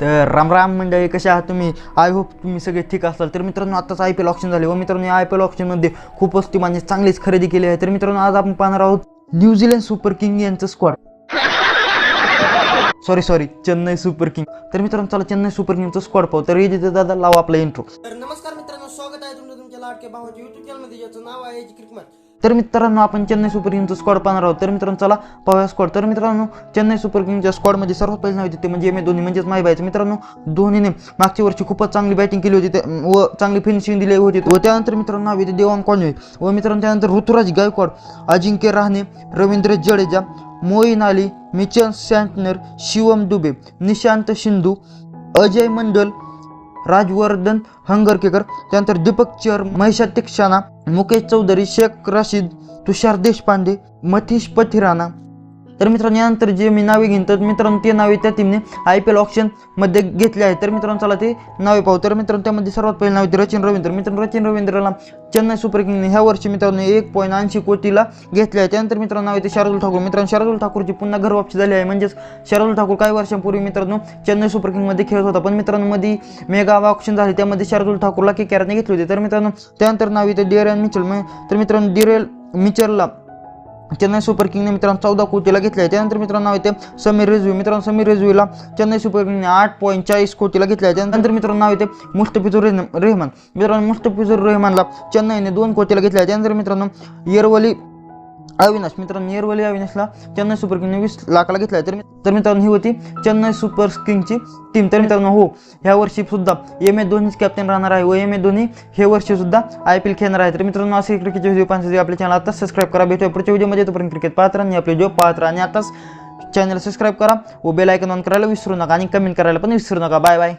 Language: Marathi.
तर राम राम मंडळी कशा आहात तुम्ही? आय होप तुम्ही सगळे ठीक असाल. तर मित्रांनो आत्ताच आय पी एल ऑप्शन झाले. व मित्रांनो आय पी एल ऑप्शनमध्ये खूपच ती म्हणजे चांगलीच खरेदी केली आहे. तर मित्रांनो आज आपण पाहणार आहोत न्यूझीलंड सुपर किंग यांचं squad sorry sorry Chennai super king तर मित्रांनो चला चेन्नई सुपर किंगचं स्क्वॉड पाहू. तर जिथे दादा लावा आपला इंट्रो तर नमस्कार मित्रांनो स्वागत आहे तुमचं तुमच्या लाडके भावाच्या युट्यूब चॅनलमध्ये ज्याचं नाव आहे क्रिकमॅन तर मित्रांनो आपण चेन्नई सुपर किंगचं स्क्वॉड पाहणार आहोत. तर मित्रांनो चला पाहूया स्क्वॉड तर मित्रांनो चेन्नई सुपर किंगच्या स्क्वॉडमध्ये सर्वात पहिले नाव येते ते म्हणजे एम ए धोनी. म्हणजेच माही बायचं मित्रांनो धोनीने मागच्या वर्षी खूपच चांगली बॅटिंग केली होती. व चांगली फिनिशिंग दिली होती. व त्यानंतर मित्रांनो नाव येते देवांग कॉन्वे व मित्रांनो त्यानंतर ऋतुराज गायकवाड अजिंक्य रहाणे रवींद्र जडेजा मोईन अली मिचल सँटनर शिवम दुबे निशांत सिंधू अजय मंडल राजवर्धन हंगरकेकर त्यानंतर दीपक चर महेशात तिक्षाना मुकेश चौधरी शेख रशीद तुषार देशपांडे मथीश पथिराणा तर मित्रांनो यानंतर जे मी नावे घेईन तर मित्रांनो ते नावे त्या टीमने आय पी एल ऑप्शनमध्ये घेतले आहे तर मित्रांनो चला ते नावे पाहू. तर मित्रांनो त्यामध्ये सर्वात पहिले नाव होते रचिन रवींद्र. मित्रांनो रचिन रवींद्रला चेन्नई सुपर किंगने ह्या वर्षी मित्रांनो एक पॉईंट ऐंशी कोटीला घेतले आहे. त्यानंतर मित्रांनो नाव येते शार्दुल ठाकूर. मित्रांनो शार्दुल ठाकूरची पुन्हा घर वापसी झाली आहे. म्हणजेच शार्दुल ठाकूर काही वर्षांपूर्वी मित्रांनो चेन्नई सुपर किंगमध्ये खेळत होता. पण मित्रांनो मध्ये मेगा ऑप्शन झाले. त्यामध्ये शार्दुल ठाकूरला के कॅरने घेतले होते. तर मित्रांनो त्यानंतर नाव येते डिरेल मिचल. तर मित्रांनो डिरेल मिचलला चेन्नई सुपर किंगने मित्रांनो चौदा कोटीला घेतले आहे त्यानंतर मित्रांनो नाव येते समीर रिझवी मित्रांनो समीर रिझवीला चेन्नई सुपर किंगने आठ पॉईंट चाळीस कोटीला घेतले आहे त्यानंतर मित्रांनो नाव येते मुस्तफिजूर रेहमान. मित्रांनो मुस्तफिजूर रेहमानला चेन्नईने दोन कोटीला घेतले आहे त्यानंतर मित्रांनो येरवली अविनाश मित्रांनो येरवली अविनाशला चेन्नई सुपर किंगने वीस लाखाला घेतला आहे तर तर मित्रांनो ही होती चेन्नई सुपर किंगची टीम तर मित्रांनो हो ह्या वर्षी सुद्धा एम ए धोनीच कॅप्टन राहणार आहे. व एम ए धोनी हे वर्षी सुद्धा आय पी एल खेळणार आहे. तर मित्रांनो असे क्रिकेटचे व्हिडिओ पाहण्यासाठी आपल्या चॅनल आता सबस्क्राईब करा. भेटूया पुढच्या व्हिडिओमध्ये तोपर्यंत क्रिकेट पाहत राहा आणि आपले व्हिडिओ पाहत राहा. आणि आताच चॅनल सबस्क्राईब करा व बेल आयकन ऑन करायला विसरू नका आणि कमेंट करायला पण विसरू नका. Bye bye